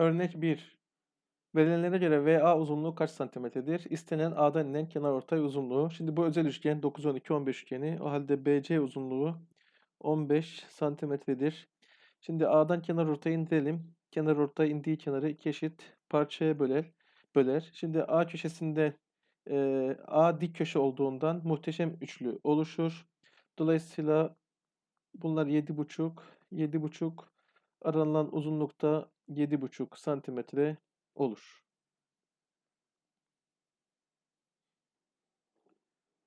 Örnek 1. Verilenlere göre VA uzunluğu kaç santimetredir? İstenen A'dan inen kenarortay uzunluğu. Şimdi bu özel üçgen 9, 12, 15 üçgeni. O halde BC uzunluğu 15 santimetredir. Şimdi A'dan kenarortayı indirelim. Kenarortay indiği kenarı iki eşit parçaya böler. böler. Şimdi A köşesinde e, A dik köşe olduğundan muhteşem üçlü oluşur. Dolayısıyla bunlar 7,5, 7,5 aranılan uzunlukta 7,5 santimetre olur.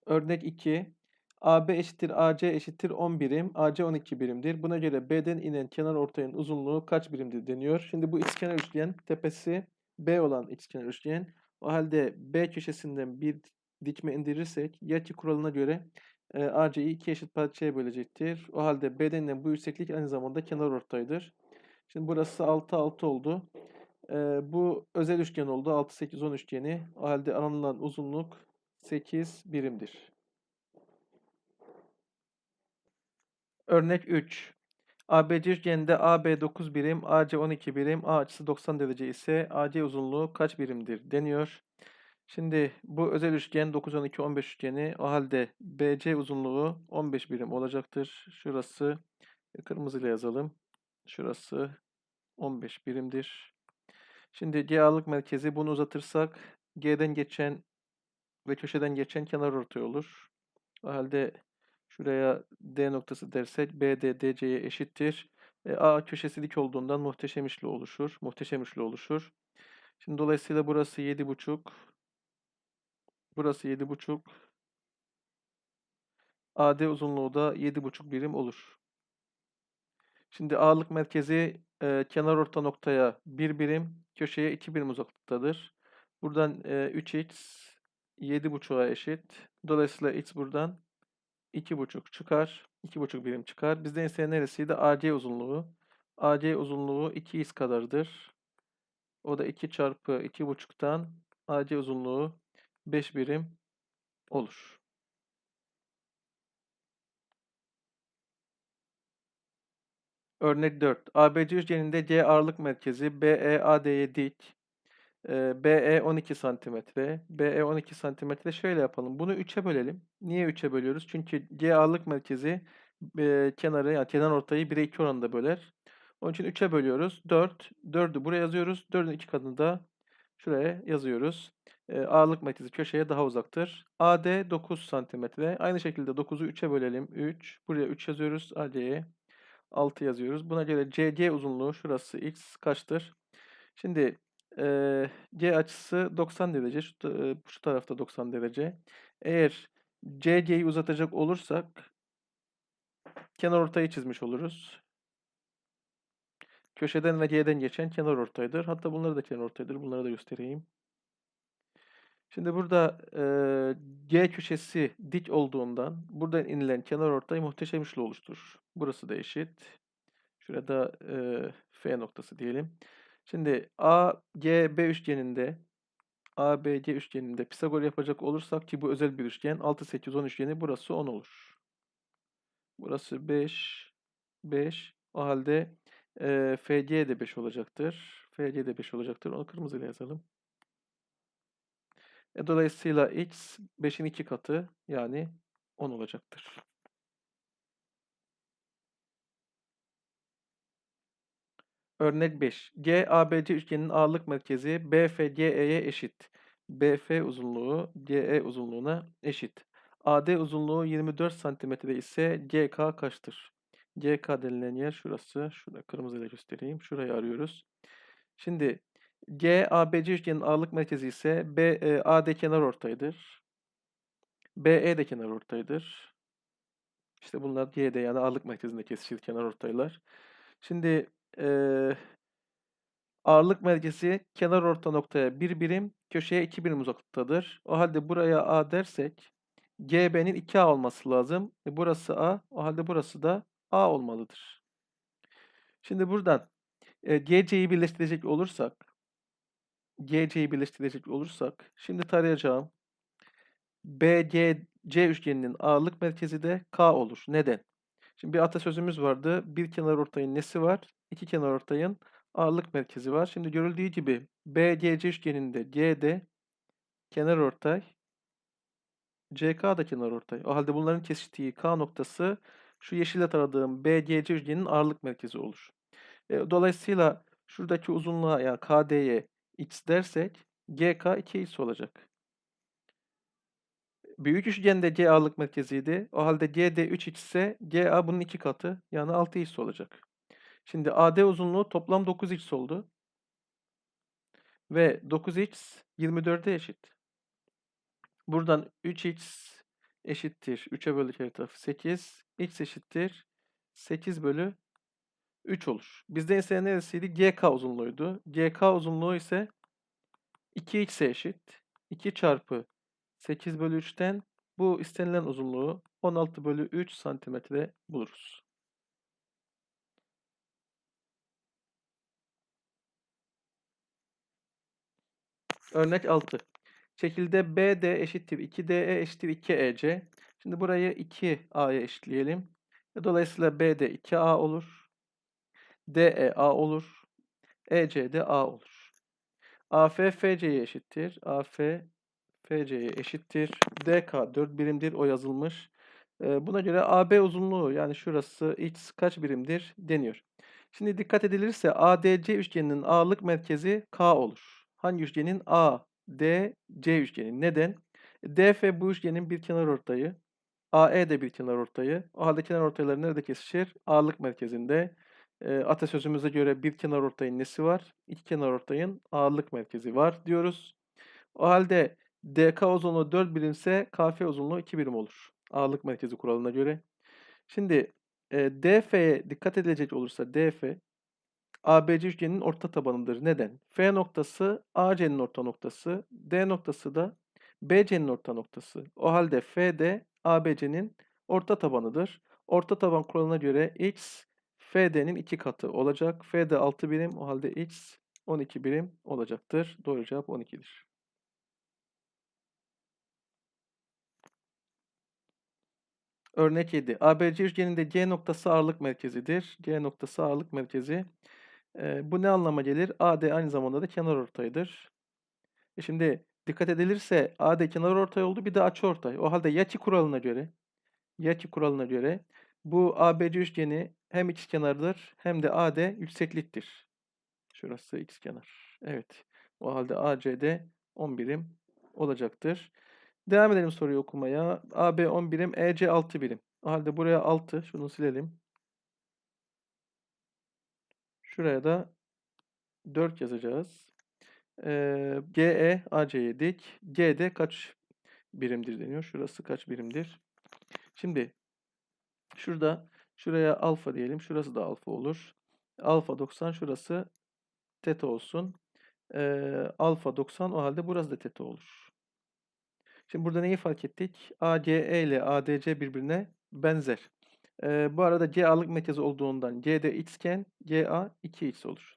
Örnek 2. AB eşittir AC eşittir 10 birim, AC 12 birimdir. Buna göre B'den inen kenar ortayın uzunluğu kaç birimdir deniyor. Şimdi bu ikizkenar üçgen tepesi B olan ikizkenar üçgen. O halde B köşesinden bir dikme indirirsek yatay kuralına göre e, AC'yi iki eşit parçaya bölecektir. O halde B'den inen bu yükseklik aynı zamanda kenar ortaydır. Şimdi burası 6 6 oldu. E, bu özel üçgen oldu. 6 8 10 üçgeni. O halde aranılan uzunluk 8 birimdir. Örnek 3. ABC üçgeninde AB 9 birim, AC 12 birim, A açısı 90 derece ise AC uzunluğu kaç birimdir deniyor. Şimdi bu özel üçgen 9, 12, 15 üçgeni o halde BC uzunluğu 15 birim olacaktır. Şurası kırmızıyla yazalım. Şurası 15 birimdir. Şimdi G ağırlık merkezi bunu uzatırsak G'den geçen ve köşeden geçen kenar ortay olur. O halde şuraya D noktası dersek BD DC'ye eşittir. E, A köşesi dik olduğundan muhteşem üçlü oluşur. Muhteşem üçlü oluşur. Şimdi dolayısıyla burası 7,5 Burası 7,5 AD uzunluğu da 7,5 birim olur. Şimdi ağırlık merkezi e, kenar orta noktaya 1 birim, köşeye 2 birim uzaklıktadır. Buradan e, 3x 7,5'a eşit. Dolayısıyla x buradan 2,5 çıkar. 2,5 birim çıkar. Bizden istenen neresiydi? AC uzunluğu. AC uzunluğu 2x kadardır. O da 2 çarpı 2,5'tan AC uzunluğu 5 birim olur. Örnek 4. ABC üçgeninde C ağırlık merkezi BE AD'ye dik. E, BE 12 santimetre. BE 12 santimetre. Şöyle yapalım. Bunu 3'e bölelim. Niye 3'e bölüyoruz? Çünkü C ağırlık merkezi e, kenarı yani kenar ortayı 1'e 2 oranında böler. Onun için 3'e bölüyoruz. 4. 4'ü buraya yazıyoruz. 4'ün 2 katını da şuraya yazıyoruz. E, ağırlık merkezi köşeye daha uzaktır. AD 9 santimetre. Aynı şekilde 9'u 3'e bölelim. 3. Buraya 3 yazıyoruz. AD'ye 6 yazıyoruz. Buna göre CC uzunluğu şurası x kaçtır? Şimdi e, C açısı 90 derece. Şu, e, şu tarafta 90 derece. Eğer CC'yi uzatacak olursak kenar ortayı çizmiş oluruz. Köşeden ve C'den geçen kenar ortaydır. Hatta bunları da kenar ortaydır. Bunları da göstereyim. Şimdi burada e, G köşesi dik olduğundan buradan inilen kenar ortay muhteşem üçlü oluşturur. Burası da eşit. Şurada e, F noktası diyelim. Şimdi A, G, B üçgeninde A, B, C üçgeninde Pisagor yapacak olursak ki bu özel bir üçgen 6, 8, 10 üçgeni burası 10 olur. Burası 5, 5. O halde e, FC de 5 olacaktır. FC de 5 olacaktır. Onu kırmızıyla yazalım. E, dolayısıyla x 5'in 2 katı yani 10 olacaktır. Örnek 5. GABC üçgeninin ağırlık merkezi BFGE'ye eşit. BF uzunluğu GE uzunluğuna eşit. AD uzunluğu 24 cm ise GK kaçtır? GK denilen yer şurası. Şurada kırmızıyla göstereyim. Şurayı arıyoruz. Şimdi G ABC üçgenin ağırlık merkezi ise B e, AD kenar ortaydır. BE de kenar ortaydır. İşte bunlar G'de yani ağırlık merkezinde kesişir kenar ortaylar. Şimdi e, ağırlık merkezi kenar orta noktaya bir birim, köşeye iki birim uzaklıktadır. O halde buraya A dersek GB'nin 2A olması lazım. E, burası A. O halde burası da A olmalıdır. Şimdi buradan e, GC'yi birleştirecek olursak GC'yi birleştirecek olursak şimdi tarayacağım BGC üçgeninin ağırlık merkezi de K olur. Neden? Şimdi bir atasözümüz vardı. Bir kenar ortayın nesi var? İki kenar ortayın ağırlık merkezi var. Şimdi görüldüğü gibi BGC üçgeninde CD kenarortay CK da kenarortay. O halde bunların kesiştiği K noktası şu yeşille taradığım BGC üçgeninin ağırlık merkezi olur. E, dolayısıyla şuradaki uzunluğa yani KD'ye x dersek GK 2x olacak. Büyük üçgende C ağırlık merkeziydi. O halde CD 3x ise GA bunun iki katı yani 6x olacak. Şimdi AD uzunluğu toplam 9x oldu. Ve 9x 24'e eşit. Buradan 3x eşittir. 3'e böldük her tarafı 8. x eşittir. 8 bölü 3 olur. Bizde ise neresiydi? GK uzunluğuydu. GK uzunluğu ise 2x'e eşit. 2 çarpı 8 bölü 3'ten bu istenilen uzunluğu 16 bölü 3 santimetre buluruz. Örnek 6. Şekilde BD eşittir 2DE eşittir 2EC. Şimdi burayı 2A'ya eşitleyelim. Dolayısıyla BD 2A olur. DE A olur. EC de A olur. AF FC'ye eşittir. AF FC'ye eşittir. DK 4 birimdir. O yazılmış. Buna göre AB uzunluğu yani şurası x kaç birimdir deniyor. Şimdi dikkat edilirse ADC üçgeninin ağırlık merkezi K olur. Hangi üçgenin? A, D, C üçgeni. Neden? DF bu üçgenin bir kenar ortayı. AE de bir kenar ortayı. O halde kenar ortayları nerede kesişir? Ağırlık merkezinde. E, atasözümüze göre bir kenar ortayın nesi var? İki kenar ortayın ağırlık merkezi var diyoruz. O halde DK uzunluğu 4 birimse KF uzunluğu 2 birim olur. Ağırlık merkezi kuralına göre. Şimdi e, DF'ye dikkat edilecek olursa DF ABC üçgeninin orta tabanıdır. Neden? F noktası AC'nin orta noktası, D noktası da BC'nin orta noktası. O halde F de ABC'nin orta tabanıdır. Orta taban kuralına göre X FD'nin iki katı olacak. FD 6 birim o halde X 12 birim olacaktır. Doğru cevap 12'dir. Örnek 7. ABC üçgeninde C noktası ağırlık merkezidir. C noktası ağırlık merkezi. E, bu ne anlama gelir? AD aynı zamanda da kenar ortaydır. E şimdi dikkat edilirse AD kenar ortay oldu bir de açı ortay. O halde Yaçı kuralına göre Yaçı kuralına göre bu ABC üçgeni hem x kenardır hem de AD yüksekliktir. Şurası x kenar. Evet. O halde ACD 10 birim olacaktır. Devam edelim soruyu okumaya. AB 10 birim, EC 6 birim. O halde buraya 6. Şunu silelim. Şuraya da 4 yazacağız. Ee, GE AC'ye dik. GD kaç birimdir deniyor. Şurası kaç birimdir? Şimdi şurada şuraya alfa diyelim. Şurası da alfa olur. Alfa 90 şurası teta olsun. Ee, alfa 90 o halde burası da teta olur. Şimdi burada neyi fark ettik? ACE ile ADC birbirine benzer. Ee, bu arada C ağırlık merkezi olduğundan C'de x iken GA 2x olur.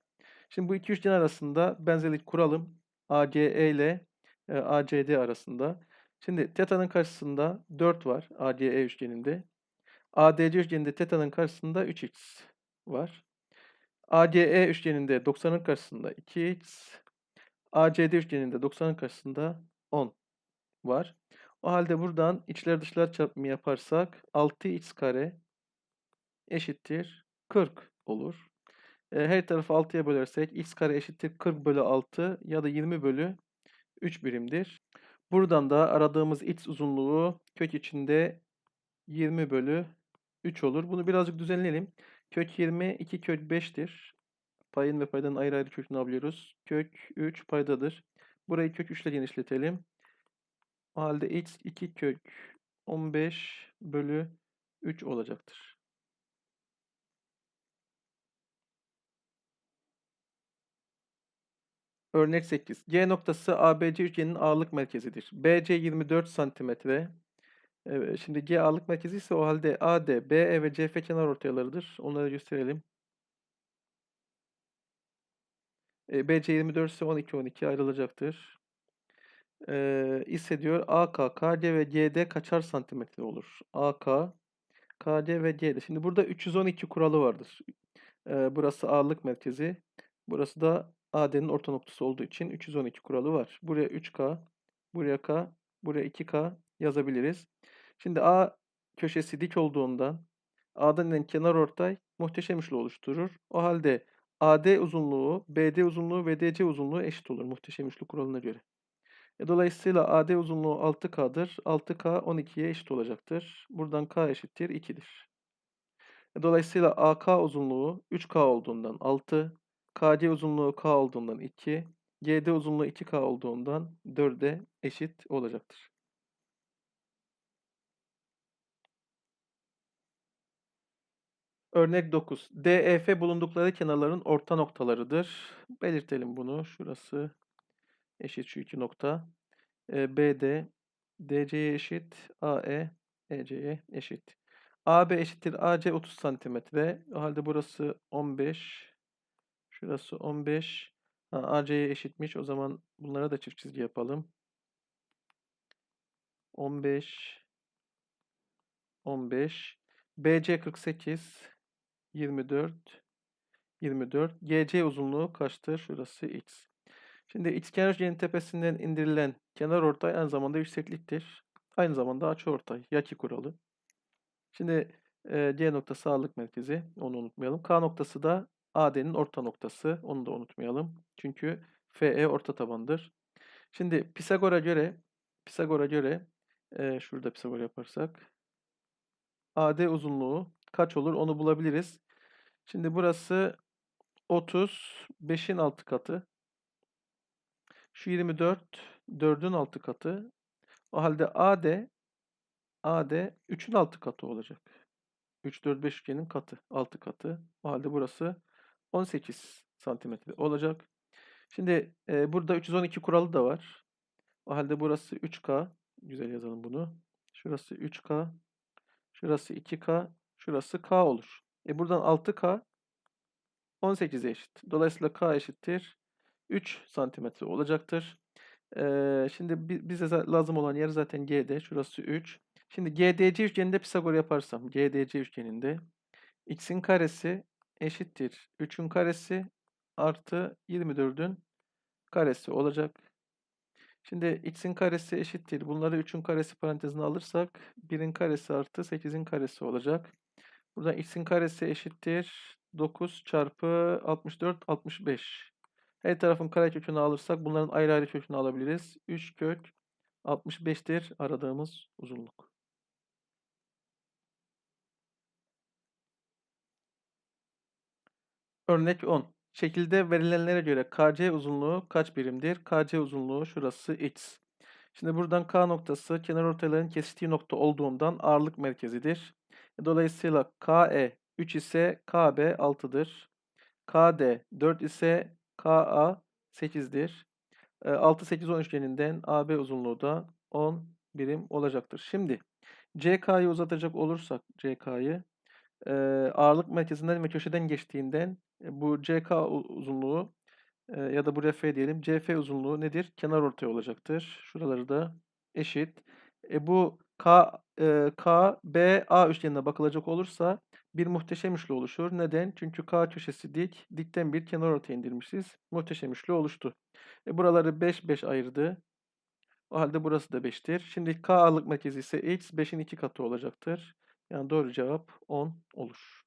Şimdi bu iki üçgen arasında benzerlik kuralım. ACE ile e, ACD arasında. Şimdi teta'nın karşısında 4 var ACE üçgeninde. ADC üçgeninde teta'nın karşısında 3x var. ACE üçgeninde 90'ın karşısında 2x. ACD üçgeninde 90'ın karşısında 10 var. O halde buradan içler dışlar çarpımı yaparsak 6x kare eşittir 40 olur. E, her tarafı 6'ya bölersek x kare eşittir 40 bölü 6 ya da 20 bölü 3 birimdir. Buradan da aradığımız x uzunluğu kök içinde 20 bölü 3 olur. Bunu birazcık düzenleyelim. Kök 20 2 kök 5'tir. Payın ve paydanın ayrı ayrı kökünü alıyoruz. Kök 3 paydadır. Burayı kök 3 ile genişletelim. O halde x 2 kök 15 bölü 3 olacaktır. Örnek 8. G noktası ABC üçgeninin ağırlık merkezidir. BC 24 santimetre. Evet, şimdi G ağırlık merkezi ise o halde AD, BE ve CF kenar ortaylarıdır. Onları gösterelim. E, BC 24 ise 12 12 ayrılacaktır. E, ise diyor AK, KC ve CD kaçar santimetre olur? AK, KC ve CD. Şimdi burada 312 kuralı vardır. E, burası ağırlık merkezi. Burası da AD'nin orta noktası olduğu için 312 kuralı var. Buraya 3K, buraya K, buraya 2K yazabiliriz. Şimdi A köşesi dik olduğundan A'dan inen kenar ortay muhteşem üçlü oluşturur. O halde AD uzunluğu, BD uzunluğu ve DC uzunluğu eşit olur muhteşem üçlü kuralına göre. E, dolayısıyla AD uzunluğu 6K'dır. 6K 12'ye eşit olacaktır. Buradan K eşittir 2'dir. E, dolayısıyla AK uzunluğu 3K olduğundan 6, KC uzunluğu K olduğundan 2, GD uzunluğu 2K olduğundan 4'e eşit olacaktır. Örnek 9. DEF bulundukları kenarların orta noktalarıdır. Belirtelim bunu. Şurası eşit şu iki nokta. E, BD DC'ye eşit. AE EC'ye eşit. AB eşittir AC 30 santimetre. O halde burası 15. Şurası 15. Ha, AC'ye eşitmiş. O zaman bunlara da çift çizgi yapalım. 15 15 BC 48 24 24 GC uzunluğu kaçtır? Şurası x. Şimdi ikizkenar tepesinden indirilen kenar ortay aynı zamanda yüksekliktir. Aynı zamanda açıortay. Yaki kuralı. Şimdi e, C noktası sağlık merkezi. Onu unutmayalım. K noktası da AD'nin orta noktası. Onu da unutmayalım. Çünkü FE orta tabandır. Şimdi Pisagor'a göre Pisagor'a göre e, şurada Pisagor yaparsak AD uzunluğu kaç olur onu bulabiliriz. Şimdi burası 30 5'in 6 katı. Şu 24 4'ün 6 katı. O halde AD AD 3'ün 6 katı olacak. 3 4 5 üçgenin katı, 6 katı. O halde burası 18 santimetre olacak. Şimdi e, burada 312 kuralı da var. O halde burası 3K. Güzel yazalım bunu. Şurası 3K. Şurası 2K. Şurası K olur. E buradan 6K 18'e eşit. Dolayısıyla K eşittir 3 santimetre olacaktır. Ee, şimdi bize lazım olan yer zaten G'de. Şurası 3. Şimdi GDC üçgeninde Pisagor yaparsam GDC üçgeninde x'in karesi eşittir 3'ün karesi artı 24'ün karesi olacak. Şimdi x'in karesi eşittir. Bunları 3'ün karesi parantezine alırsak 1'in karesi artı 8'in karesi olacak. Buradan x'in karesi eşittir. 9 çarpı 64 65. Her tarafın kare kökünü alırsak bunların ayrı ayrı kökünü alabiliriz. 3 kök 65'tir aradığımız uzunluk. Örnek 10. Şekilde verilenlere göre KC uzunluğu kaç birimdir? KC uzunluğu şurası x. Şimdi buradan K noktası kenar ortayların kesiştiği nokta olduğundan ağırlık merkezidir. Dolayısıyla KE 3 ise KB 6'dır. KD 4 ise KA 8'dir. 6, 8, 10 üçgeninden AB uzunluğu da 10 birim olacaktır. Şimdi CK'yı uzatacak olursak CK'yı ağırlık merkezinden ve köşeden geçtiğinden bu CK uzunluğu ya da buraya F diyelim. CF uzunluğu nedir? Kenar ortay olacaktır. Şuraları da eşit. E bu K, e, K, B, A üçgenine bakılacak olursa bir muhteşem üçlü oluşur. Neden? Çünkü K köşesi dik. Dikten bir kenar ortaya indirmişiz. Muhteşem üçlü oluştu. E buraları 5, 5 ayırdı. O halde burası da 5'tir. Şimdi K ağırlık merkezi ise X 5'in 2 katı olacaktır. Yani doğru cevap 10 olur.